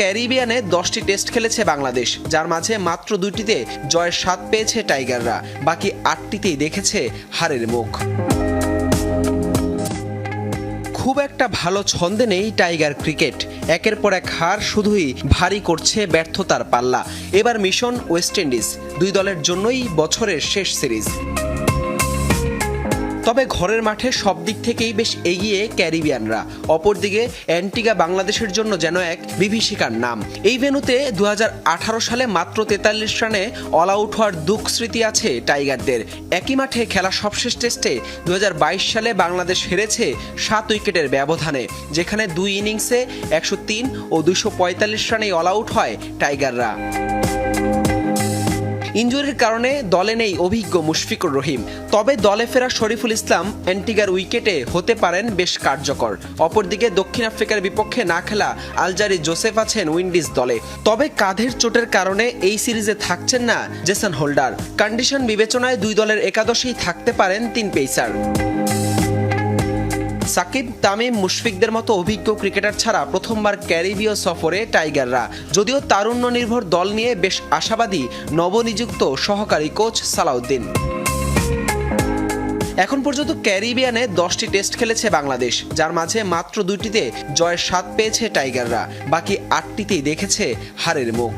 ক্যারিবিয়ানে দশটি টেস্ট খেলেছে বাংলাদেশ, যার মাঝে মাত্র দুইটিতে জয়ের স্বাদ পেয়েছে টাইগাররা, বাকি আটটিতেই দেখেছে হারের মুখ। খুব একটা ভালো ছন্দে নেই টাইগার ক্রিকেট, একের পর এক হার শুধুই ভারী করছে ব্যর্থতার পাল্লা। এবার মিশন ওয়েস্ট ইন্ডিজ, দুই দলের জন্যই বছরের শেষ সিরিজ। তবে ঘরের মাঠে সব দিক থেকেই বেশ এগিয়ে ক্যারিবিয়ানরা। অপরদিকে, অ্যান্টিগা বাংলাদেশের জন্য যেন এক বিভীষিকার নাম। এই ভেন্যুতে দু সালে মাত্র তেতাল্লিশ রানে অল আউট হওয়ার দুঃখ স্মৃতি আছে টাইগারদের। একই মাঠে খেলা সবশেষ টেস্টে দু হাজার বাইশ সালে বাংলাদেশ হেরেছে সাত উইকেটের ব্যবধানে, যেখানে দুই ইনিংসে একশো তিন ও দুশো পঁয়তাল্লিশ রানে অল আউট হয় টাইগাররা। ইঞ্জুরির কারণে দলে নেই অভিজ্ঞ মুশফিকুর রহিম। তবে দলে ফেরা শরীফুল ইসলাম অ্যান্টিগার উইকেটে হতে পারেন বেশ কার্যকর। অপরদিকে দক্ষিণ আফ্রিকার বিপক্ষে না খেলা আলজারি জোসেফ আছেন উইন্ডিজ দলে। তবে কাঁধের চোটের কারণে এই সিরিজে থাকছেন না জেসন হোল্ডার। কন্ডিশন বিবেচনায় দুই দলের একাদশেই থাকতে পারেন তিন পেসার। সাকিব, তামিম, মুশফিকদের মতো অভিজ্ঞ ক্রিকেটার ছাড়া প্রথমবার ক্যারিবীয় সফরে টাইগাররা। যদিও তারুণ্য নির্ভর দল নিয়ে বেশ আশাবাদী নবনিযুক্ত সহকারী কোচ সালাউদ্দিন। এখন পর্যন্ত ক্যারিবিয়ানে দশটি টেস্ট খেলেছে বাংলাদেশ, যার মাঝে মাত্র দুইটিতে জয়ের স্বাদ পেয়েছে টাইগাররা। বাকি আটটিতেই দেখেছে হারের মুখ।